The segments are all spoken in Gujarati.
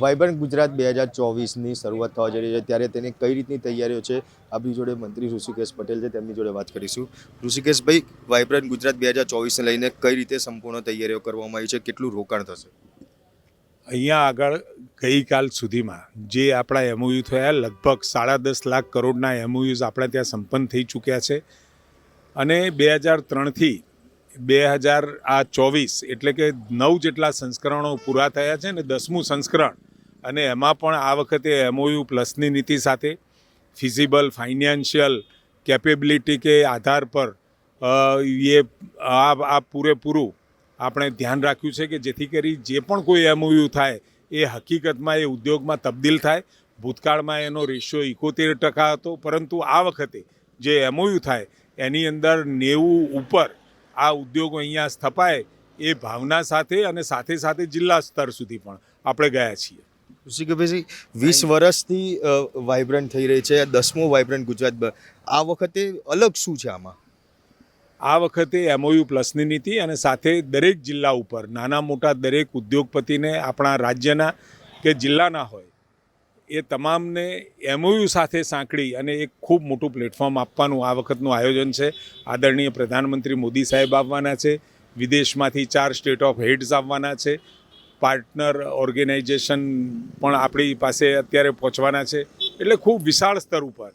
વાઇબ્રન્ટ ગુજરાત બે હજાર ચોવીસની શરૂઆત થવા જઈ રહી છે. ત્યારે તેની કઈ રીતની તૈયારીઓ છે, આપણી જોડે મંત્રી ઋષિકેશ પટેલ છે, તેમની જોડે વાત કરીશું. ઋષિકેશભાઈ વાઇબ્રન્ટ ગુજરાત બે હજાર ચોવીસને લઈને કઈ રીતે સંપૂર્ણ તૈયારીઓ કરવામાં આવી છે, કેટલું રોકાણ થશે? અહીંયા આગળ ગઈકાલ સુધીમાં જે આપણા એમઓયુ થયા, લગભગ સાડા દસ લાખ કરોડના એમઓયુઝ આપણે ત્યાં સંપન્ન થઈ ચૂક્યા છે. અને બે હજાર ત્રણથી બે હજાર આ ચોવીસ, એટલે કે નવ જેટલા સંસ્કરણો પૂરા થયા છે ને દસમું સંસ્કરણ, અને એમાં પણ આ વખતે એમઓયુ પ્લસની નીતિ સાથે ફિઝિબલ, ફાઇનાન્શિયલ, કેપેબિલિટી કે આધાર પર એ, આ આ પૂરેપૂરું આપણે ધ્યાન રાખ્યું છે કે જેથી કરી જે પણ કોઈ એમઓયુ થાય, એ હકીકતમાં, એ ઉદ્યોગમાં તબદીલ થાય. ભૂતકાળમાં એનો રેશિયો એકોતેર ટકા હતો, પરંતુ આ વખતે જે એમઓયુ થાય, એની અંદર નેવું ઉપર આ ઉદ્યોગો અહીંયા સ્થપાય એ ભાવના સાથે અને સાથે સાથે જિલ્લા સ્તર સુધી પણ આપણે ગયા છીએ. ઋષિકેશભાઈ વીસ વર્ષથી વાઇબ્રન્ટ થઈ રહી છે દસમો વાઇબ્રન્ટ ગુજરાત આ વખતે અલગ શું છે આમાં? આ વખતે એમઓયુ પ્લસની નીતિ અને સાથે દરેક જિલ્લા ઉપર નાના મોટા દરેક ઉદ્યોગપતિને આપણા રાજ્યના કે જિલ્લાના હોય એ તમામને એમઓયુ સાથે સાંકળી અને એક ખૂબ મોટું પ્લેટફોર્મ આપવાનું આ વખતનું આયોજન છે. આદરણીય પ્રધાનમંત્રી મોદી સાહેબ આવવાના છે. વિદેશમાંથી ચાર સ્ટેટ ઓફ હેડ્સ આવવાના છે. પાર્ટનર ઓર્ગેનાઇઝેશન પણ આપણી પાસે અત્યારે પહોંચવાના છે. એટલે ખૂબ વિશાળ સ્તર ઉપર.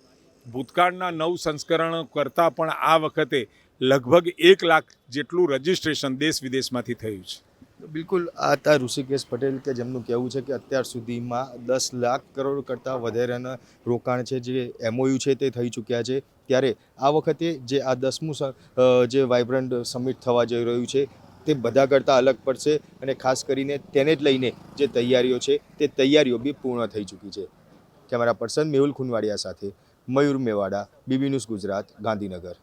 ભૂતકાળના નવ સંસ્કરણો કરતાં પણ આ વખતે લગભગ એક લાખ જેટલું રજિસ્ટ્રેશન દેશ વિદેશમાંથી થયું છે. બિલકુલ, આ હતા ઋષિકેશ પટેલ કે જેમનું કહેવું છે કે અત્યાર સુધીમાં દસ લાખ કરોડ કરતાં વધારાના રોકાણ છે, જે એમઓયુ છે તે થઈ ચૂક્યા છે. ત્યારે આ વખતે જે આ દસમું જે વાઇબ્રન્ટ સમિટ થવા જઈ રહ્યું છે, તે બધા કરતાં અલગ પડશે અને ખાસ કરીને તેને જ લઈને જે તૈયારીઓ છે, તે તૈયારીઓ બી પૂર્ણ થઈ ચૂકી છે. કેમેરા પર્સન મેહુલ ખુનવાડિયા સાથે મયુર મેવાડા, બીબી ન્યૂઝ ગુજરાત, ગાંધીનગર.